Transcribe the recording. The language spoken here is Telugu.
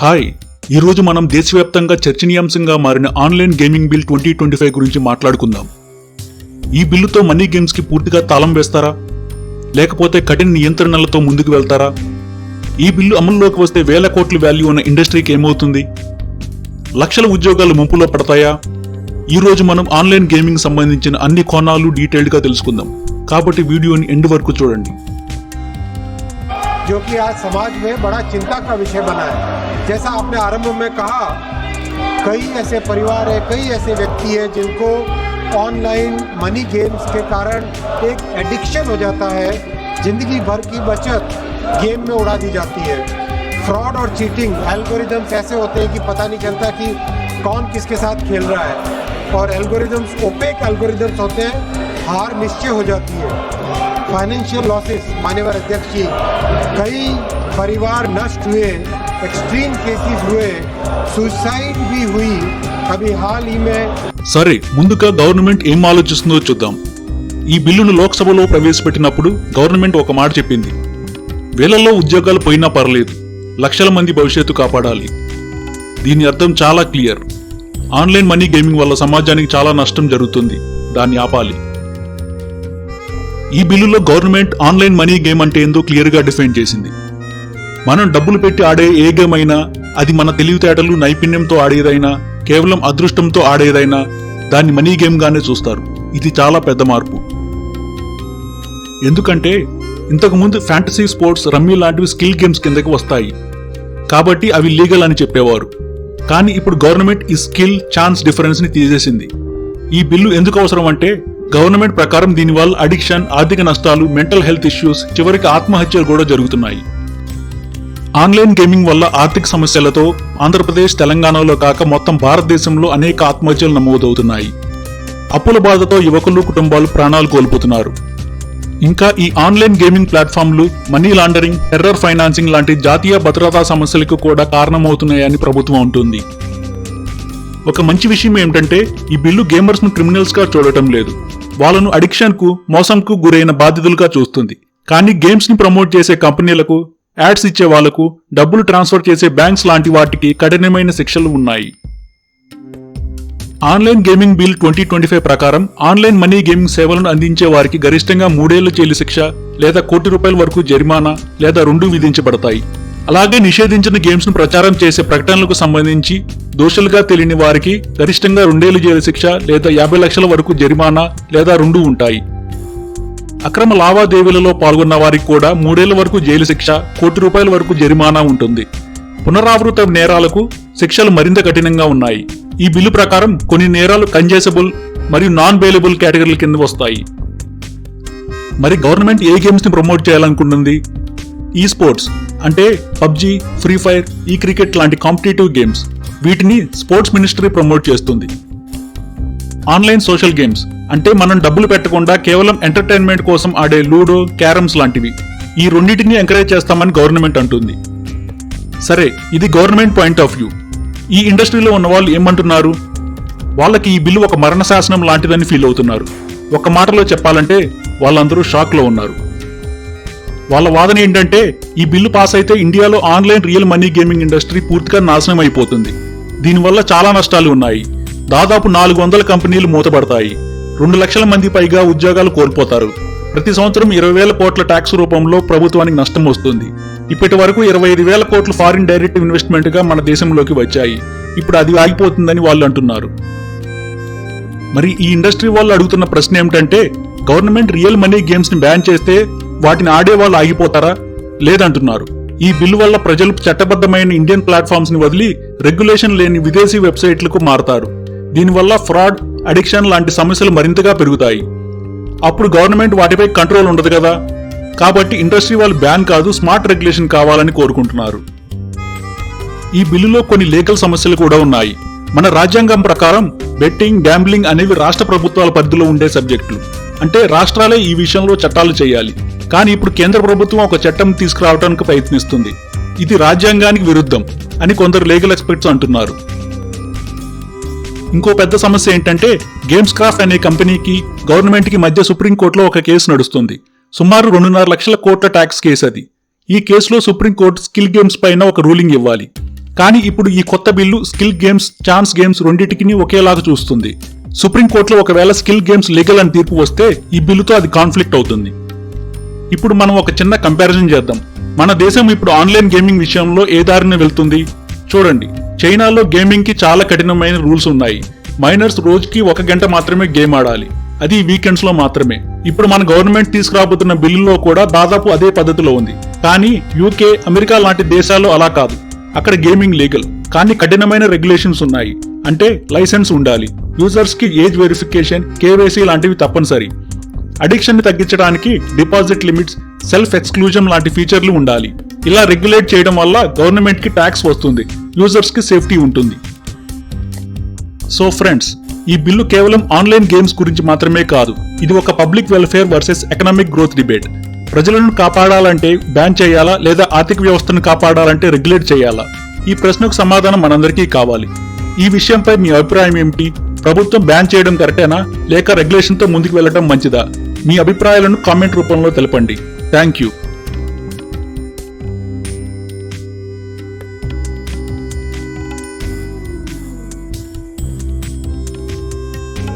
హాయ్. ఈరోజు మనం దేశవ్యాప్తంగా చర్చనీయాంశంగా మారిన online gaming bill twenty twenty five గురించి మాట్లాడుకుందాం. ఈ బిల్లుతో మనీ గేమ్స్కి పూర్తిగా తాళం వేస్తారా? లేకపోతే కఠిన నియంత్రణలతో ముందుకు వెళ్తారా? ఈ బిల్లు అమల్లోకి వస్తే వేల కోట్ల వాల్యూ ఉన్న ఇండస్ట్రీకి ఏమవుతుంది? లక్షల ఉద్యోగాలు ముంపులో పడతాయా? ఈరోజు మనం ఆన్లైన్ గేమింగ్ సంబంధించిన అన్ని కోణాలు డీటెయిల్డ్గా తెలుసుకుందాం. కాబట్టి వీడియోని ఎండ్ వరకు చూడండి. जो कि आज समाज में बड़ा चिंता का विषय बना है। जैसा आपने आरंभ में कहा, कई ऐसे परिवार है, कई ऐसे व्यक्ति हैं जिनको ऑनलाइन मनी गेम्स के कारण एक एडिक्शन हो जाता है। ज़िंदगी भर की बचत गेम में उड़ा दी जाती है। फ्रॉड और चीटिंग एल्गोरिदम्स ऐसे होते हैं कि पता नहीं चलता कि कौन किसके साथ खेल रहा है। और एल्गोरिदम्स ओपेक एल्गोरिदम्स होते हैं, हार निश्चय हो जाती है। फाइनेंशियल लॉसेस मान्यवर अध्यक्ष जी कई परिवार नष्ट हुए एक्सट्रीम केसेस हुए सुसाइड भी हुई अभी हाल ही में సరే ముందుగా గవర్నమెంట్ ఏం ఆలోచిస్తుందో చూద్దాం ఈ బిల్లును లోక్సభలో ప్రవేశపెట్టినప్పుడు గవర్నమెంట్ ఒక మాట చెప్పింది వేలల్లో ఉద్యోగాలు పోయినా పర్లేదు లక్షల మంది భవిష్యత్తు కాపాడాలి దీని అర్థం చాలా క్లియర్ ఆన్లైన్ మనీ గేమింగ్ వల్ల సమాజానికి చాలా నష్టం జరుగుతుంది దాన్ని ఆపాలి ఈ బిల్లులో గవర్నమెంట్ ఆన్లైన్ మనీ గేమ్ అంటే ఏందో క్లియర్గా డిఫైన్ చేసింది. మనం డబ్బులు పెట్టి ఆడే ఏ గేమ్ అయినా అది మన తెలివితేటలు నైపుణ్యంతో ఆడేదైనా కేవలం అదృష్టంతో ఆడేదైనా దాన్ని మనీ గేమ్ గానే చూస్తారు. ఇది చాలా పెద్ద మార్పు. ఎందుకంటే ఇంతకుముందు ఫ్యాంటసీ స్పోర్ట్స్ రమ్మీ లాంటివి స్కిల్ గేమ్స్ కిందకి వస్తాయి. కాబట్టి అవి లీగల్ అని చెప్పేవారు. కానీ ఇప్పుడు గవర్నమెంట్ ఈ స్కిల్ ఛాన్స్ డిఫరెన్స్ని తీసేసింది. ఈ బిల్లు ఎందుకు అవసరం అంటే గవర్నమెంట్ ప్రకారం దీనివల్ల అడిక్షన్ ఆర్థిక నష్టాలు మెంటల్ హెల్త్ ఇష్యూస్ చివరికి ఆత్మహత్యలు కూడా జరుగుతున్నాయి. ఆన్లైన్ గేమింగ్ వల్ల ఆర్థిక సమస్యలతో ఆంధ్రప్రదేశ్ తెలంగాణలో కాక మొత్తం భారతదేశంలో అనేక ఆత్మహత్యలు నమోదవుతున్నాయి. అప్పుల బాధతో యువకులు కుటుంబాలు ప్రాణాలు కోల్పోతున్నారు. ఇంకా ఈ ఆన్లైన్ గేమింగ్ ప్లాట్ఫామ్లు మనీ లాండరింగ్ టెర్రర్ ఫైనాన్సింగ్ లాంటి జాతీయ భద్రతా సమస్యలకు కూడా కారణమవుతున్నాయని ప్రభుత్వం అంటుంది. ఒక మంచి విషయం ఏమిటంటే ఈ బిల్లు గేమర్స్ను క్రిమినల్స్గా చూడటం లేదు. వాళ్ళను అడిక్షన్కు మోసంకు గురైన బాధితులుగా చూస్తుంది. కానీ గేమ్స్ని ప్రమోట్ చేసే కంపెనీలకు యాడ్స్ ఇచ్చే వాళ్ళకు డబ్బులు ట్రాన్స్ఫర్ చేసే బ్యాంక్స్ లాంటి వాటికి కఠినమైన శిక్షలు ఉన్నాయి. Online gaming bill twenty twenty five ప్రకారం ఆన్లైన్ మనీ గేమింగ్ సేవలను అందించే వారికి గరిష్టంగా మూడేళ్ళ జైలు శిక్ష లేదా కోటి రూపాయల వరకు జరిమానా లేదా రెండు విధించబడతాయి. అలాగే నిషేధించిన గేమ్స్ను ప్రచారం చేసే ప్రకటనలకు సంబంధించి దోషులుగా తెలియని వారికి గరిష్టంగా రెండేళ్ళు జైలు శిక్ష లేదా యాభై లక్షల వరకు జరిమానా లేదా రెండు ఉంటాయి. అక్రమ లావాదేవీలలో పాల్గొన్న వారికి కూడా మూడేళ్ళ వరకు జైలు శిక్ష కోటి రూపాయల వరకు జరిమానా ఉంటుంది. పునరావృత నేరాలకు శిక్షలు మరింత కఠినంగా ఉన్నాయి. ఈ బిల్లు ప్రకారం కొన్ని నేరాలు కంజేసబుల్ మరియు నాన్ బెయిలబుల్ కేటగిరీల కింద వస్తాయి. మరి గవర్నమెంట్ ఏ గేమ్స్ని ప్రమోట్ చేయాలనుకుంటుంది? ఈ స్పోర్ట్స్ అంటే పబ్జి ఫ్రీ ఫైర్ ఈ క్రికెట్ లాంటి కాంపిటేటివ్ గేమ్స్. వీటిని స్పోర్ట్స్ మినిస్ట్రీ ప్రమోట్ చేస్తుంది. ఆన్లైన్ సోషల్ గేమ్స్ అంటే మనం డబ్బులు పెట్టకుండా కేవలం ఎంటర్టైన్మెంట్ కోసం ఆడే లూడో క్యారమ్స్ లాంటివి. ఈ రెండింటిని ఎంకరేజ్ చేస్తామని గవర్నమెంట్ అంటుంది. సరే ఇది గవర్నమెంట్ పాయింట్ ఆఫ్ వ్యూ. ఈ ఇండస్ట్రీలో ఉన్న వాళ్ళు ఏమంటున్నారు? వాళ్ళకి ఈ బిల్లు ఒక మరణ శాసనం లాంటిదని ఫీల్ అవుతున్నారు. ఒక మాటలో చెప్పాలంటే వాళ్ళందరూ షాక్లో ఉన్నారు. వాళ్ళ వాదన ఏంటంటే ఈ బిల్లు పాస్ అయితే ఇండియాలో online real money gaming industry పూర్తిగా నాశనం అయిపోతుంది. దీనివల్ల చాలా నష్టాలు ఉన్నాయి. దాదాపు నాలుగు వందల కంపెనీలు మూతపడతాయి. రెండు లక్షల మంది పైగా ఉద్యోగాలు కోల్పోతారు. ప్రతి సంవత్సరం ఇరవై వేల కోట్ల ట్యాక్స్ రూపంలో ప్రభుత్వానికి నష్టం వస్తుంది. ఇప్పటి వరకు ఇరవై ఐదు వేల కోట్లు ఫారిన్ డైరెక్ట్ ఇన్వెస్ట్మెంట్గా మన దేశంలోకి వచ్చాయి. ఇప్పుడు అది ఆగిపోతుందని వాళ్ళు అంటున్నారు. మరి ఈ ఇండస్ట్రీ వాళ్ళు అడుగుతున్న ప్రశ్న ఏమిటంటే గవర్నమెంట్ రియల్ మనీ గేమ్స్ని బ్యాన్ చేస్తే వాటిని ఆడే వాళ్ళు ఆగిపోతారా? లేదంటున్నారు. ఈ బిల్లు వల్ల ప్రజలు చట్టబద్ధమైన ఇండియన్ ప్లాట్ఫామ్స్ని వదిలి రెగ్యులేషన్ లేని విదేశీ వెబ్సైట్లకు మారతారు. దీనివల్ల ఫ్రాడ్ అడిక్షన్ లాంటి సమస్యలు మరింతగా పెరుగుతాయి. అప్పుడు గవర్నమెంట్ వాటిపై కంట్రోల్ ఉండదు కదా? కాబట్టి ఇండస్ట్రీ వాళ్ళు బ్యాన్ కాదు స్మార్ట్ రెగ్యులేషన్ కావాలని కోరుకుంటున్నారు. ఈ బిల్లులో కొన్ని లీగల్ సమస్యలు కూడా ఉన్నాయి. మన రాజ్యాంగం ప్రకారం బెట్టింగ్ గ్యాంబ్లింగ్ అనేవి రాష్ట్ర ప్రభుత్వాల పరిధిలో ఉండే సబ్జెక్టులు. అంటే రాష్ట్రాలే ఈ విషయంలో చట్టాలు చేయాలి. కానీ ఇప్పుడు కేంద్ర ప్రభుత్వం ఒక చట్టం తీసుకురావడానికి ప్రయత్నిస్తుంది. ఇది రాజ్యాంగానికి విరుద్ధం అని కొందరు లీగల్ ఎక్స్పర్ట్స్ అంటున్నారు. ఇంకో పెద్ద సమస్య ఏంటంటే గేమ్స్ క్రాఫ్ట్ అనే కంపెనీకి గవర్నమెంట్కి మధ్య సుప్రీంకోర్టులో ఒక కేసు నడుస్తుంది. సుమారు రెండున్నర లక్షల కోట్ల ట్యాక్స్ కేసు అది. ఈ కేసులో సుప్రీంకోర్టు స్కిల్ గేమ్స్ పైన ఒక రూలింగ్ ఇవ్వాలి. కానీ ఇప్పుడు ఈ కొత్త bill skill games chance games రెండింటికి ఒకేలాగా చూస్తుంది. సుప్రీంకోర్టులో ఒకవేళ స్కిల్ గేమ్స్ లీగల్ అని తీర్పు వస్తే ఈ బిల్లుతో అది కాన్ఫ్లిక్ట్ అవుతుంది. ఇప్పుడు మనం ఒక చిన్న కంపారిజన్ చేద్దాం. మన దేశం ఇప్పుడు ఆన్లైన్ గేమింగ్ విషయంలో ఏ దారిన వెళ్తుంది? చూడండి చైనాలో గేమింగ్కి చాలా కఠినమైన రూల్స్ ఉన్నాయి. మైనర్స్ రోజుకి ఒక గంట మాత్రమే గేమ్ ఆడాలి. అది వీకెండ్స్లో మాత్రమే. ఇప్పుడు మన గవర్నమెంట్ తీసుకురాబోతున్న బిల్లులో కూడా దాదాపు అదే పద్ధతిలో ఉంది. కానీ యూకే అమెరికా లాంటి దేశాల్లో అలా కాదు. అక్కడ గేమింగ్ లీగల్ కానీ కఠినమైన రెగ్యులేషన్స్ ఉన్నాయి. అంటే లైసెన్స్ ఉండాలి. యూజర్స్కి ఏజ్ వెరిఫికేషన్ కేవైసీ లాంటివి తప్పనిసరి. అడిక్షన్ని తగ్గించడానికి డిపాజిట్ లిమిట్స్ సెల్ఫ్ ఎక్స్క్లూజన్ లాంటి ఫీచర్లు ఉండాలి. ఇలా రెగ్యులేట్ చేయడం వల్ల గవర్నమెంట్కి ట్యాక్స్ వస్తుంది యూజర్స్కి సేఫ్టీ ఉంటుంది. సో ఫ్రెండ్స్ ఈ బిల్లు కేవలం ఆన్లైన్ గేమ్స్ గురించి మాత్రమే కాదు ఇది ఒక public welfare versus economic growth debate. ప్రజలను కాపాడాలంటే బ్యాన్ చేయాలా లేదా ఆర్థిక వ్యవస్థను కాపాడాలంటే రెగ్యులేట్ చేయాలా? ఈ ప్రశ్నకు సమాధానం మనందరికీ కావాలి. ఈ విషయంపై మీ అభిప్రాయం ఏమిటి? ప్రభుత్వం బ్యాన్ చేయడం కరెక్టేనా? లేక రెగ్యులేషన్తో ముందుకు వెళ్ళడం మంచిదా? మీ అభిప్రాయాలను కామెంట్ రూపంలో తెలపండి. Thank you